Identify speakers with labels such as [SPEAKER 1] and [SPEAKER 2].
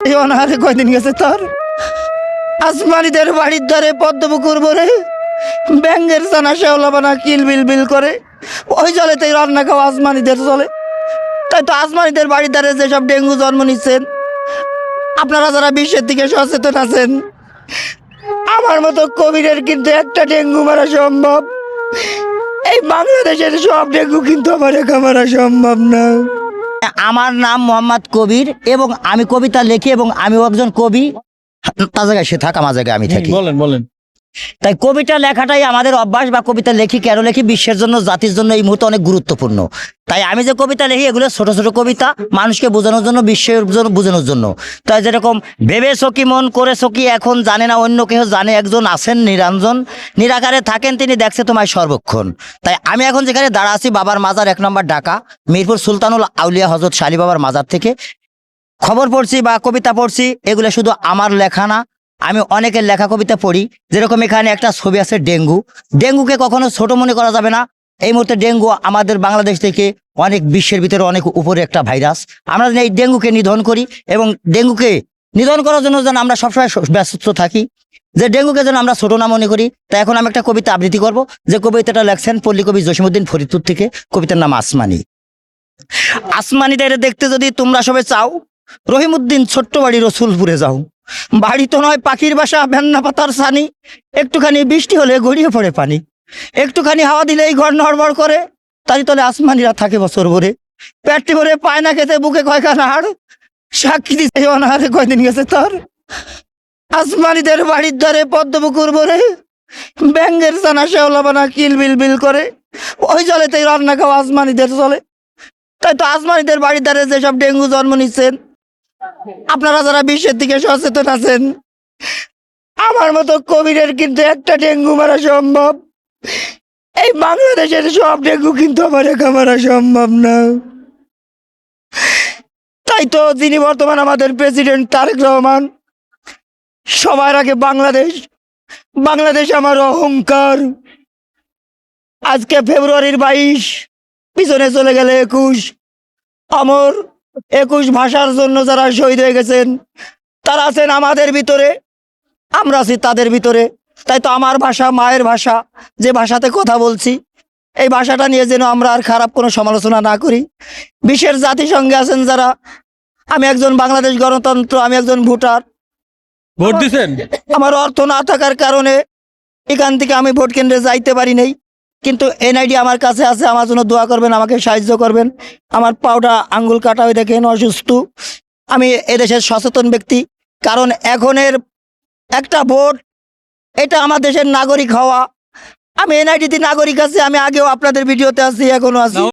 [SPEAKER 1] এই অনাহারে কয়দিন গেছে তার? আসমানিদের বাড়ির ধারে পদ্মপুকুর ভরে ব্যাঙ্গের চানা শেওলাবানা কিল বিল বিল করে ওই জলেতেই রান্না খাওয়া আসমানিদের চলে তাই তো আসমানিদের বাড়ির ধারে যেসব ডেঙ্গু জন্ম নিচ্ছেন, আপনারা যারা বিশ্বের দিকে সচেতন আছেন, আমার মতো কোভিডের কিন্তু একটা ডেঙ্গু মারা সম্ভব। এই বাংলাদেশের সব ডেঙ্গু কিন্তু আমার একা মারা সম্ভব না। আমার নাম মোহাম্মদ কবির এবং আমি কবিতা লিখি এবং আমি একজন কবি। তার জায়গায় সে থাকা, আমার জায়গায় আমি থাকি।
[SPEAKER 2] বলেন বলেন।
[SPEAKER 1] তাই কবিতা লেখাটাই আমাদের অভ্যাস বা কবিতা লেখি কেন লেখি? বিশ্বের জন্য, জাতির জন্য এই মুহূর্তে অনেক গুরুত্বপূর্ণ। তাই আমি যে কবিতা লিখি, এগুলো ছোট ছোট কবিতা মানুষকে বোঝানোর জন্য, বিশ্বের জন্য বোঝানোর জন্য। তাই যেরকম ভেবে সকি মন করে সকি এখন জানে না অন্য কেউ জানে, একজন আছেন নিরঞ্জন। নিরাকারে থাকেন তিনি, দেখছে তোমায় সর্বক্ষণ। তাই আমি এখন যেখানে দাঁড়া আছি, বাবার মাজার এক নম্বর ঢাকা, মিরপুর সুলতানুল আউলিয়া হজরত শালি বাবার মাজার থেকে। খবর পড়ছি বা কবিতা পড়ছি, এগুলো শুধু আমার লেখা না আমি অনেকের লেখা কবিতা পড়ি, যেরকম এখানে একটা ছবি আছে ডেঙ্গু। ডেঙ্গুকে কখনো ছোট মনে করা যাবে না। এই মুহূর্তে ডেঙ্গু আমাদের বাংলাদেশ থেকে অনেক বিশ্বের ভিতরে অনেক উপরে একটা ভাইরাস। আমরা যেন এই ডেঙ্গুকে নিধন করি এবং ডেঙ্গুকে নিধন করার জন্য যেন আমরা সবসময় ব্যস্ত থাকি। যে ডেঙ্গুকে যেন আমরা ছোট না মনে করি তাই এখন আমি একটা কবিতা আবৃত্তি করব। যে কবিতাটা লেখছেন পল্লী কবি জসিমুদ্দিন ফরিদপুর থেকে। কবিতার নাম আসমানি। আসমানিদের দেখতে যদি তোমরা সবে চাও, রহিমউদ্দিন ছোট্ট বাড়ি রসুলপুরে যাও। বাড়ি তো নয়, পাখির বাসা, ভেন্না পাতার সানি একটুখানি বৃষ্টি হলে গড়িয়ে পড়ে পানি। একটুখানি হাওয়া দিলে এই ঘর নড়বড় করে। তাই তলে আসমানিরা থাকে বছর ভরে। পেটটি ভরে পায় না খেতে, বুকে কয়খানা হাড়। সাক্ষী দিতে অনাহারে কয়দিন গেছে তার। আসমানিদের বাড়ির ধারে পদ্মপুকুর ভরে ব্যাঙ্গের চানা শেওলাবানা কিল বিল বিল করে। ওই জলেতেই রান্না খাওয়া আসমানিদের চলে। তাই তো আসমানিদের বাড়ির ধারে যেসব ডেঙ্গু জন্ম নিচ্ছেন আপনারা যারা বিশ্বের দিকে সচেতন আছেন, আমার মতো কোভিডের কিন্তু একটা ডেঙ্গু মারা সম্ভব। এই বাংলাদেশের সব ডেঙ্গু কিন্তু আমার একা মারা সম্ভব না। তাই তো যিনি বর্তমান আমাদের প্রেসিডেন্ট তারেক রহমান, সবার আগে বাংলাদেশ বাংলাদেশ আমার অহংকার। আজকে ফেব্রুয়ারির বাইশ, পিছনে চলে গেলে একুশ, অমর একুশ ভাষার জন্য যারা শহীদ হয়ে গেছেন তারা আছেন আমাদের ভিতরে। আমরা আছি তাদের ভিতরে। তাই তো আমার ভাষা মায়ের ভাষা যে ভাষাতে কথা বলছি এই ভাষাটা নিয়ে যেন আমরা আর খারাপ কোনো সমালোচনা না করি। বিশ্বের জাতিসংঘে আছেন যারা আমি একজন বাংলাদেশ গণতন্ত্র আমি একজন ভোটার।
[SPEAKER 2] ভোট দিচ্ছেন
[SPEAKER 1] আমার অর্থ না থাকার কারণে এখান থেকে আমি ভোট কেন্দ্রে যাইতে পারি নাই। কিন্তু এনআইডি আমার কাছে আছে, আমার জন্য দোয়া করবেন, আমাকে সাহায্য করবেন। আমার পাউটা আঙ্গুল কাটা হয়ে দেখেন, অসুস্থ। আমি এদেশের সচেতন ব্যক্তি, কারণ এখনের একটা ভোট, এটা আমার দেশের নাগরিক হওয়া। আমি এনআইডিতে নাগরিক আছি, আমি আগেও আপনাদের ভিডিওতে আছি এখনও আছি।